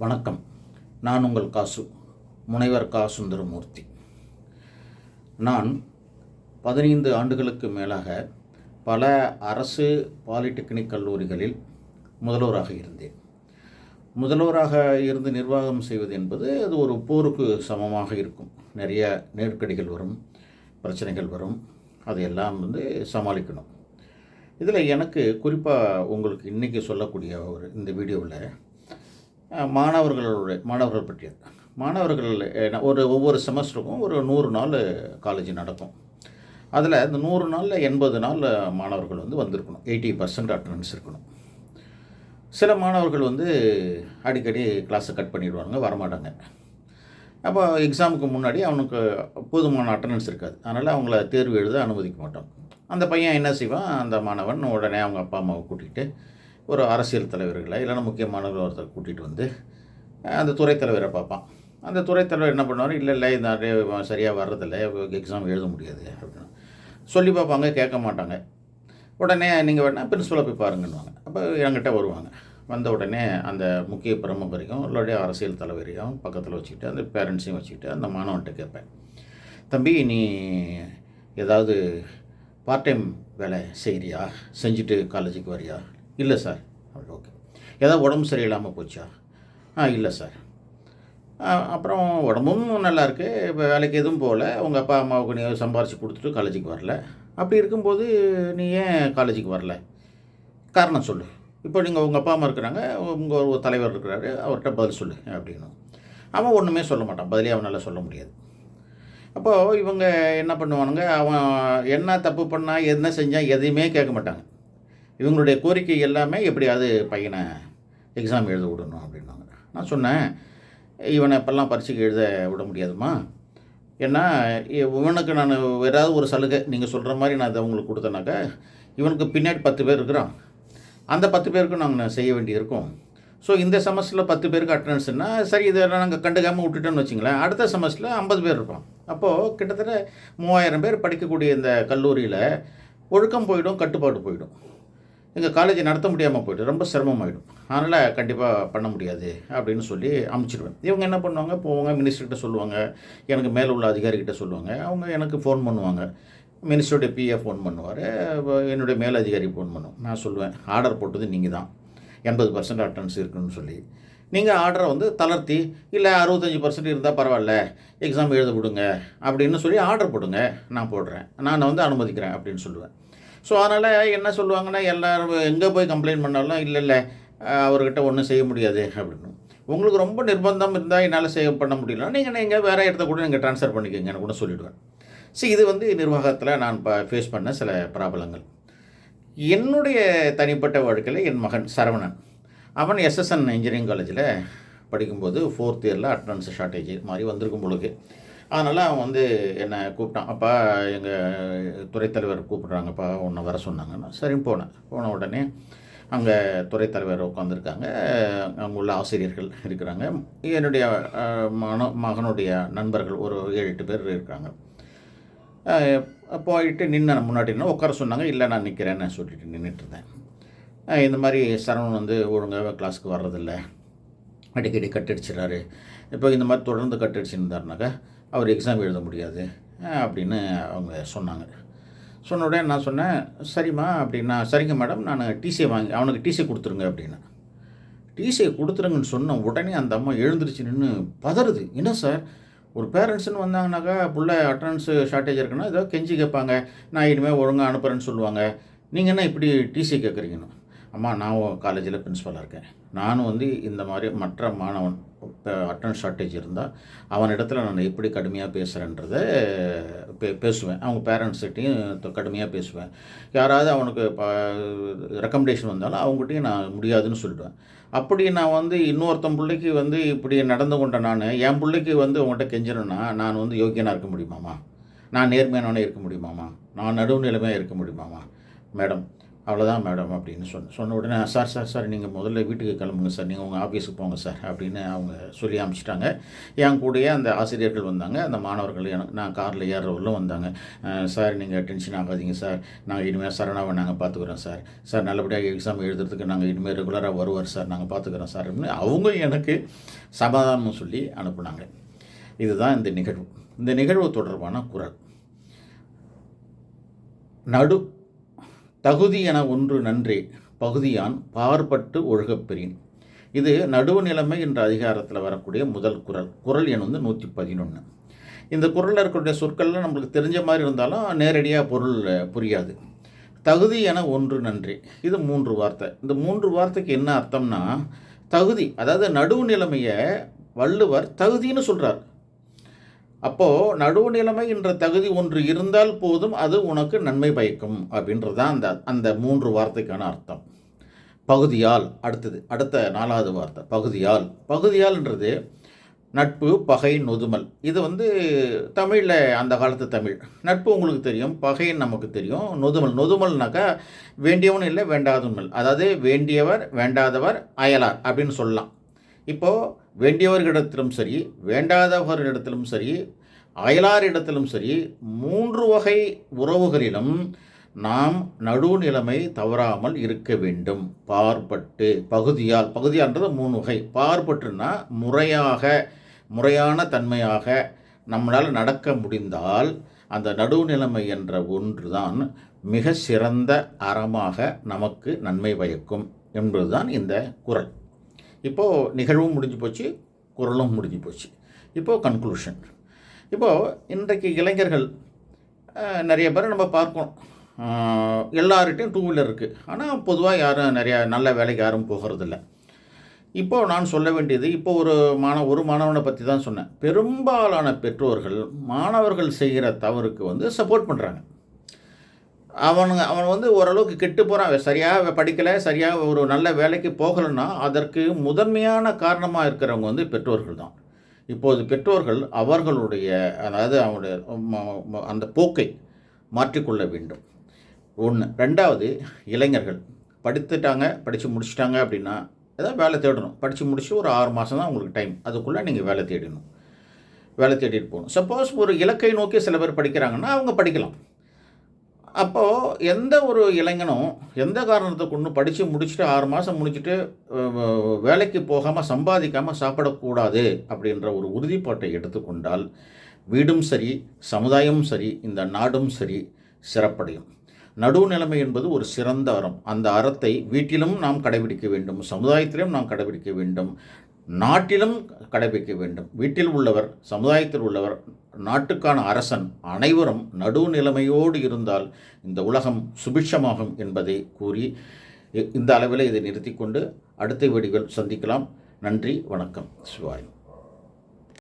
வணக்கம். நான் உங்கள் காசு முனைவர் கா சுந்தரமூர்த்தி நான் பதினைந்து ஆண்டுகளுக்கு மேலாக பல அரசு பாலிடெக்னிக் கல்லூரிகளில் முதல்வராக இருந்தேன். முதல்வராக இருந்து நிர்வாகம் செய்வது என்பது அது ஒரு போருக்கு சமமாக இருக்கும். நிறைய நெருக்கடிகள் வரும் பிரச்சனைகள் வரும். அதையெல்லாம் வந்து சமாளிக்கணும். இதில் எனக்கு குறிப்பாக உங்களுக்கு இன்றைக்கி சொல்லக்கூடிய ஒரு இந்த வீடியோவில் மாணவர்களோட மாணவர்கள் பற்றியது. மாணவர்கள் ஒரு ஒவ்வொரு செமஸ்டருக்கும் ஒரு நூறு நாள் காலேஜ் நடக்கும். அதில் இந்த நூறு நாளில் எண்பது நாள் மாணவர்கள் வந்து வந்திருக்கணும். எயிட்டி பர்சன்ட் அட்டண்டன்ஸ் இருக்கணும். சில மாணவர்கள் வந்து அடிக்கடி கிளாஸை கட் பண்ணிடுவாங்க வரமாட்டாங்க. அப்போ எக்ஸாமுக்கு முன்னாடி அவனுக்கு போதுமான அட்டண்டன்ஸ் இருக்காது. அதனால் அவங்கள தேர்வு எழுத அனுமதிக்க மாட்டோம். அந்த பையன் என்ன செய்வான்? அந்த மாணவன் உடனே அவங்க அப்பா அம்மாவை கூட்டிகிட்டு ஒரு அரசியல் தலைவர்களை இல்லைன்னா முக்கியமானவர்கள் ஒருத்தர் கூட்டிகிட்டு வந்து அந்த துறைத்தலைவரை பார்ப்பான். அந்த துறைத்தலைவர் என்ன பண்ணுவார்? இல்லை இல்லை இந்த ஆண்டு சரியாக வர்றதில்லை எக்ஸாம் எழுத முடியாது அப்படின்னு சொல்லி பார்ப்பாங்க கேட்க மாட்டாங்க. உடனே நீங்கள் வேணால் பிரின்ஸிபலை போய் பாருங்கன்னுவாங்க. அப்போ என்கிட்ட வருவாங்க. வந்த உடனே அந்த முக்கிய பிரமுகரையும் இல்லாட்டி அரசியல் தலைவரையும் பக்கத்தில் வச்சுக்கிட்டு அந்த பேரண்ட்ஸையும் வச்சுக்கிட்டு அந்த மாணவன்கிட்ட கேட்பேன். தம்பி நீ ஏதாவது பார்ட் டைம் வேலை செய்கிறியா செஞ்சுட்டு காலேஜுக்கு வரியா? இல்லை சார். ஓகே. ஏதாவது உடம்பு சரியில்லாமல் போச்சா? ஆ இல்லை சார். அப்புறம் உடம்பும் நல்லா இருக்கு. இப்போ வேலைக்கு எதுவும் போகல. உங்கள் அப்பா அம்மாவுக்கு நீ சம்பாரித்து கொடுத்துட்டு காலேஜுக்கு வரல. அப்படி இருக்கும்போது நீ ஏன் காலேஜுக்கு வரல? காரணம் சொல்லு. இப்போ நீங்கள் உங்கள் அப்பா அம்மா இருக்கிறாங்க. உங்கள் ஒரு தலைவர் இருக்கிறாரு. அவர்கிட்ட பதில் சொல்லு அப்படின்னு அவன் ஒன்றுமே சொல்ல மாட்டான். பதிலே அவனால் சொல்ல முடியாது. அப்போது இவங்க என்ன பண்ணுவானுங்க? அவன் என்ன தப்பு பண்ணா என்ன செஞ்சான் எதையுமே கேட்க மாட்டாங்க. இவங்களுடைய கோரிக்கை எல்லாமே எப்படியாவது பையனை எக்ஸாம் எழுத விடணும் அப்படின்னாங்க. நான் சொன்னேன் இவனை இப்போல்லாம் பரீட்சைக்கு எழுத விட முடியாதுமா ஏன்னா இவனுக்கு நான் ஏதாவது ஒரு சலுகை நீங்கள் சொல்கிற மாதிரி நான் அதை உங்களுக்கு கொடுத்தேனாக்கா இவனுக்கு பின்னாடி பத்து பேர் இருக்கிறான் அந்த பத்து பேருக்கும் நாங்கள் செய்ய வேண்டியிருக்கோம் ஸோ இந்த செமஸ்டரில் பத்து பேருக்கு அட்டண்டன்ஸ்னால் சரி இதெல்லாம் நாங்கள் கண்டுக்காமல் விட்டுட்டோன்னு வச்சிங்களேன். அடுத்த செமஸ்டரில் ஐம்பது பேர் இருப்பான் அப்போது கிட்டத்தட்ட மூவாயிரம் பேர் படிக்கக்கூடிய இந்த கல்லூரியில் ஒழுக்கம் போயிடும் கட்டுப்பாடு போயிடும். எங்கள் காலேஜை நடத்த முடியாமல் போய்ட்டு ரொம்ப சிரமமாயிடும். அதனால் கண்டிப்பாக பண்ண முடியாது அப்படின்னு சொல்லி அமுச்சிடுவேன். இவங்க என்ன பண்ணுவாங்க? போவாங்க மினிஸ்டர்கிட்ட சொல்லுவாங்க. எனக்கு மேலே உள்ள அதிகாரிகிட்ட சொல்லுவாங்க. அவங்க எனக்கு ஃபோன் பண்ணுவாங்க. மினிஸ்டருடைய பிஏ ஃபோன் பண்ணுவார். என்னுடைய மேல் அதிகாரி ஃபோன் பண்ணும். நான் சொல்லுவேன் ஆர்டர் போட்டது நீங்கள் தான். எண்பது பர்சன்ட் அட்டன்ஸ் இருக்குன்னு சொல்லி. நீங்கள் ஆர்டரை வந்து தளர்த்தி இல்லை அறுபத்தஞ்சி பர்சன்ட் இருந்தால் பரவாயில்ல. எக்ஸாம் எழுத விடுங்க. அப்படின்னு சொல்லி ஆர்டர் போடுங்க. நான் போடுறேன். நான் வந்து அனுமதிக்கிறேன் அப்படின்னு சொல்லுவேன். ஸோ அதனால் என்ன சொல்லுவாங்கன்னா எல்லாரும் எங்கே போய் கம்ப்ளைண்ட் பண்ணாலும் இல்லை இல்லை அவர்கிட்ட ஒன்றும் செய்ய முடியாது அப்படின்னு. உங்களுக்கு ரொம்ப நிர்பந்தம் இருந்தால் என்னால் செய்ய பண்ண முடியல நீங்கள் நீங்கள் வேறு இடத்த கூட நீங்கள் ட்ரான்ஸ்ஃபர் பண்ணிக்கோங்கன்னு கூட சொல்லிவிடுவேன் ஸோ இது வந்து நிர்வாகத்தில் நான் ப ஃபேஸ் பண்ண சில ப்ராப்ளங்கள் என்னுடைய தனிப்பட்ட வாழ்க்கையில் என் மகன் சரவணன். அவன் எஸ்எஸ்என் இன்ஜினியரிங் காலேஜில் படிக்கும்போது ஃபோர்த் இயரில் அட்டனன்ஸ் ஷார்ட்டேஜ் மாதிரி வந்திருக்கும் பொழுது அதனால் அவன் வந்து என்னை கூப்பிட்டான். அப்பா எங்கள் துறைத்தலைவர் கூப்பிட்றாங்கப்பா உன்னை வர சொன்னாங்கன்னா. சரின்னு போனேன். போன உடனே அங்கே துறைத்தலைவர் உட்காந்துருக்காங்க அங்கே உள்ள ஆசிரியர்கள் இருக்கிறாங்க. என்னுடைய அஹ், மன மகனுடைய நண்பர்கள் ஒரு ஏழு எட்டு பேர் இருக்காங்க போயிட்டு நின்று முன்னாடி உட்கார சொன்னாங்க. இல்லை நான் நிற்கிறேன்னு சொல்லிட்டு நின்றுட்டு இருந்தேன். இந்த மாதிரி சரவணன் வந்து ஒழுங்காக கிளாஸுக்கு வர்றதில்லை. அடிக்கடி கட்டடிச்சிடறாரு. இப்போ இந்த மாதிரி தொடர்ந்து கட்டடிச்சுருந்தாருனாக்கா அவர் எக்ஸாம் எழுத முடியாது அப்படின்னு அவங்க சொன்னாங்க. சொன்ன உடனே நான் சொன்னேன் சரிம்மா அப்படின்னா சரிங்க மேடம் நான் டிசியை வாங்கி அவனுக்கு டிசி கொடுத்துருங்க அப்படின்னு. டிசியை கொடுத்துருங்கன்னு சொன்ன உடனே அந்த அம்மா எழுந்துருச்சு நின்று பதறுது. என்ன சார் ஒரு பேரண்ட்ஸ்னு வந்தாங்கனாக்கா புள்ள அட்டண்டன்ஸு ஷார்ட்டேஜ் இருக்குன்னா ஏதோ கெஞ்சி கேட்பாங்க. நான் இனிமேல் ஒழுங்காக அனுப்புகிறேன்னு சொல்லுவாங்க. நீங்கள் என்ன இப்படி டிசி கேட்குறீங்கன்னு? அம்மா நான் காலேஜில் பிரின்ஸ்பலாக இருக்கேன். நானும் வந்து இந்த மாதிரி மற்ற மாணவன் அட்டன்ஸ் ஷார்ட்டேஜ் இருந்தால் அவன் இடத்துல நான் எப்படி கடுமையாக பேசுகிறேன்றதை பே பேசுவேன். அவங்க பேரண்ட்ஸ்கிட்டையும் கடுமையாக பேசுவேன். யாராவது அவனுக்கு ரெக்கமெண்டேஷன் வந்தாலும் அவங்ககிட்டையும் நான் முடியாதுன்னு சொல்லிடுவேன். அப்படி நான் வந்து இன்னொருத்தன் பிள்ளைக்கு வந்து இப்படி நடந்து கொண்ட நான் என் பிள்ளைக்கு வந்து உங்கள்கிட்ட கெஞ்சணும்னா நான் வந்து யோக்கியனாக இருக்க முடியுமாமா நான் நேர்மையானவனே இருக்க முடியுமாமா நான் நடுவுநிலைமையாக இருக்க முடியுமாமா மேடம் அவ்வளோதான் மேடம் அப்படின்னு சொன்ன சொன்ன உடனே சார் சார் சார் நீங்கள் முதல்ல வீட்டுக்கு கிளம்புங்க சார். நீங்கள் உங்கள் ஆஃபீஸுக்கு போங்க சார் அப்படின்னு அவங்க சொல்லி அனுப்பிச்சிட்டாங்க. என் கூடயே அந்த ஆசிரியர்கள் வந்தாங்க. அந்த மாணவர்கள் எனக்கு நான் காரில் ஏறுறவர்களும் வந்தாங்க. சார் நீங்கள் டென்ஷன் ஆகாதீங்க சார். நாங்கள் இனிமேல் சரணாவை நாங்கள் பார்த்துக்குறோம் சார். சார் நல்லபடியாக எக்ஸாம் எழுதுறதுக்கு நாங்கள் இனிமேல் ரெகுலராக வருவார் சார். நாங்கள் பார்த்துக்குறோம் சார் அப்படின்னு அவங்க எனக்கு சமாதானம் சொல்லி அனுப்புனாங்க. இதுதான் இந்த நிகழ்வு. இந்த நிகழ்வு தொடர்பான குரல். நடு தகுதி என ஒன்று நன்றே பகுதியான் பார்ப்பட்டு ஒழுகப்பெறின் இது நடுவு நிலைமை என்ற அதிகாரத்தில் வரக்கூடிய முதல் குரல். குரல் எண் வந்து நூற்றி பதினொன்று இந்த குரலில் இருக்கக்கூடிய சொற்கள்லாம் நம்மளுக்கு தெரிஞ்ச மாதிரி இருந்தாலும் நேரடியாக பொருள் புரியாது. தகுதி என ஒன்று நன்றி. இது மூன்று வார்த்தை. இந்த மூன்று வார்த்தைக்கு என்ன அர்த்தம்னா தகுதி அதாவது நடுவு நிலைமையை வள்ளுவர் தகுதின்னு சொல்கிறார் அப்போது நடுவு நிலைமை என்ற தகுதி ஒன்று இருந்தால் போதும் அது உனக்கு நன்மை பயக்கும் அப்படின்றது தான் அந்த அந்த மூன்று வார்த்தைக்கான அர்த்தம். பகுதியால் அடுத்தது அடுத்த நாலாவது வார்த்தை பகுதியால். பகுதியால்ன்றது நட்பு பகை நொதுமல். இது வந்து தமிழில் அந்த காலத்து தமிழ். நட்பு உங்களுக்கு தெரியும் பகைன்னு நமக்கு தெரியும். நொதுமல் நொதுமல்னாக்கா வேண்டியவன் இல்லை வேண்டாதவன் இல்லை. அதாவது வேண்டியவர் வேண்டாதவர் அயலார் அப்படின்னு சொல்லலாம். இப்போது வேண்டியவர்களிடத்திலும் சரி வேண்டாதவர்களிடத்திலும் சரி அயலாரிடத்திலும் சரி மூன்று வகை உறவுகளிலும் நாம் நடுநிலைமை தவறாமல் இருக்க வேண்டும். பார்ப்பட்டு பகுதியால் பகுதியான்றது மூணு வகை. பார்ப்பட்டுன்னா முறையாக முறையான தன்மையாக நம்மளால் நடக்க முடிந்தால் அந்த நடுநிலைமை என்ற ஒன்று தான் மிக சிறந்த அறமாக நமக்கு நன்மை பயக்கும் என்பதுதான் இந்த குரல். இப்போது நிகழ்வும் முடிஞ்சு போச்சு குரலும் முடிஞ்சு போச்சு. இப்போது கன்க்ளூஷன் இப்போது இன்றைக்கு இளைஞர்கள் நிறைய பேர் நம்ம பார்க்கணும். எல்லார்கிட்டையும் டூ வீலர் இருக்குது ஆனால் பொதுவாக யாரும் நிறையா நல்ல வேலைக்கு யாரும் போகிறதில்ல. இப்போது நான் சொல்ல வேண்டியது இப்போ ஒரு மாணவ ஒரு மாணவனை பற்றி தான் சொன்னேன். பெரும்பாலான பெற்றோர்கள் மாணவர்கள் செய்கிற தவறுக்கு வந்து சப்போர்ட் பண்ணுறாங்க அவனுங்க அவன் வந்து ஓரளவுக்கு கெட்டு போகிறான் சரியாக படிக்கலை சரியாக ஒரு நல்ல வேலைக்கு போகலைன்னா அதற்கு முதன்மையான காரணமாக இருக்கிறவங்க வந்து பெற்றோர்கள் தான். இப்போது பெற்றோர்கள் அவர்களுடைய அதாவது அவனுடைய அந்த போக்கை மாற்றிக்கொள்ள வேண்டும். ஒன்று ரெண்டாவது இளைஞர்கள். படித்துட்டாங்க படித்து முடிச்சுட்டாங்க அப்படின்னா ஏதாவது வேலை தேடணும். படித்து முடிச்சு ஒரு ஆறு மாதம் தான் உங்களுக்கு டைம். அதுக்குள்ளே நீங்கள் வேலை தேடணும். வேலை தேடிட்டு போகணும். சப்போஸ் ஒரு இலக்கை நோக்கி சில பேர் படிக்கிறாங்கன்னா அவங்க படிக்கலாம். அப்போது எந்த ஒரு இளைஞனும் எந்த காரணத்தை கொண்டு படித்து முடிச்சுட்டு ஆறு மாதம் முடிச்சுட்டு வேலைக்கு போகாமல் சம்பாதிக்காமல் சாப்பிடக்கூடாது அப்படின்ற ஒரு உறுதிப்பாட்டை எடுத்துக்கொண்டால் வீடும் சரி சமுதாயமும் சரி இந்த நாடும் சரி சிறப்படையும். நடுவுநிலைமை என்பது ஒரு சிறந்த அறம். அந்த அறத்தை வீட்டிலும் நாம் கடைபிடிக்க வேண்டும் சமுதாயத்திலும் நாம் கடைபிடிக்க வேண்டும் நாட்டிலும் கடைபிடிக்க வேண்டும். வீட்டில் உள்ளவர் சமுதாயத்தில் உள்ளவர் நாட்டுக்கான அரசன் அனைவரும் நடுநிலைமையோடு இருந்தால் இந்த உலகம் சுபிட்சமாகும் என்பதை கூறி இந்த அளவில் இதை நிறுத்திக்கொண்டு அடுத்த வீடுகள் சந்திக்கலாம். நன்றி வணக்கம். சிவாய்.